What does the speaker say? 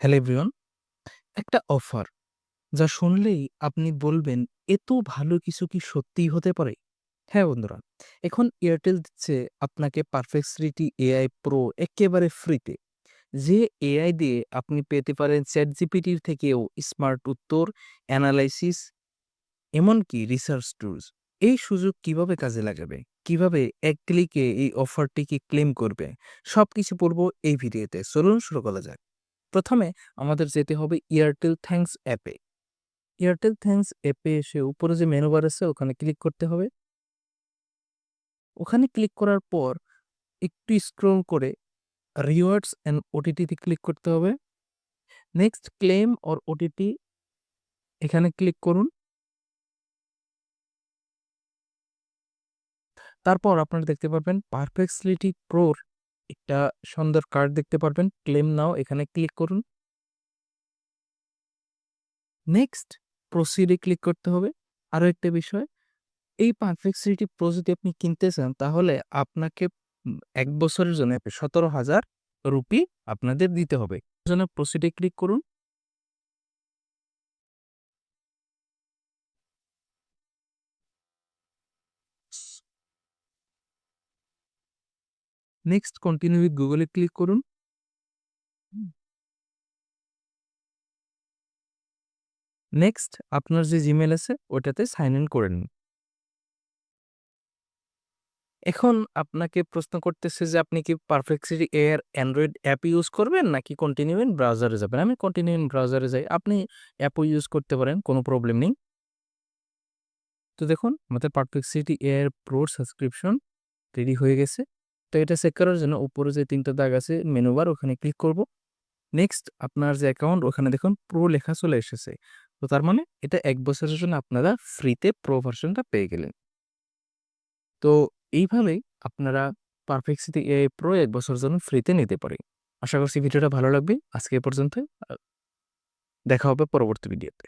Hello everyone, একটা offer, যা শুনলেই আপনি বলবেন, এত ভালো কিছু কি সত্যিই হতে পারে? হ্যাঁ বন্ধুরা, এখন এয়ারটেল দিচ্ছে আপনাকে পারফেক্সিটি এআই প্রো একেবারে ফ্রিতে। যে এআই দিয়ে আপনি পেতে পারেন চ্যাট জিপিটির থেকেও স্মার্ট উত্তর, অ্যানালাইসিস, এমনকি রিসার্চ টুলস। এই সুযোগ কীভাবে কাজে লাগাবে? কীভাবে এক ক্লিকে এই অফারটিকে ক্লেম করবে? সব কিছু পড়ব এই ভিডিওতে। চলুন শুরু করা যাক। প্রথমে আমাদের যেতে হবে এয়ারটেল থ্যাঙ্কস অ্যাপে। এয়ারটেল থ্যাঙ্কস অ্যাপে এসে উপরে যে মেনু বার আছে, ওখানে ক্লিক করতে হবে। ওখানে ক্লিক করার পর একটু স্ক্রল করে রিওয়ার্ডস অ্যান্ড ওটিটিতে ক্লিক করতে হবে। নেক্সট ক্লেম অর ওটিটি এখানে ক্লিক করুন। তারপর আপনারা দেখতে পারবেন পারফেক্সিলিটি প্রোর একটা সুন্দর কার্ড দেখতে পারবেন। ক্লেম নাও এখানে ক্লিক করুন। নেক্সট প্রসিডে ক্লিক করতে হবে। আরও একটা বিষয়, এই পারফেক্সিলিটি প্রো যদি আপনি কিনতে চান, তাহলে আপনাকে এক বছরের জন্য, সতেরো হাজার রুপি আপনাদের দিতে হবে। জন্য প্রসিডে ক্লিক করুন। নেক্সট কন্টিনিউ উইথ গুগলে ক্লিক করুন। নেক্সট আপনার যে জিমেল আছে ওটাতে সাইন ইন করে নিন। এখন আপনাকে প্রশ্ন করতেছে যে আপনি কি পারফেক্সিটি এর অ্যান্ড্রয়েড অ্যাপ ইউজ করবেন নাকি কন্টিনিউ ইন ব্রাউজারে যাবেন? আমি কন্টিনিউ ইন ব্রাউজারে যাই। আপনি অ্যাপও ইউজ করতে পারেন কোনো প্রবলেম নেই। তো দেখুন আমাদের পারফেক্সিটি এর প্রোর সাবস্ক্রিপশন রেডি হয়ে গেছে। তো এটা চেক করার জন্য উপরে যে তিনটা দাগ আছে মেনু বার ওখানে ক্লিক করব। নেক্সট আপনার যে অ্যাকাউন্ট ওখানে দেখুন প্রো লেখা চলে এসেছে। তো তার মানে এটা এক বছরের জন্য আপনারা ফ্রিতে প্রো ভার্সনটা পেয়ে গেলেন। তো এইভাবেই আপনারা পারফেক্সিটি এআই প্রো এক বছরের জন্য ফ্রিতে নিতে পারে আশা করছি ভিডিওটা ভালো লাগবে। আজকে এ পর্যন্ত দেখা হবে পরবর্তী ভিডিওতে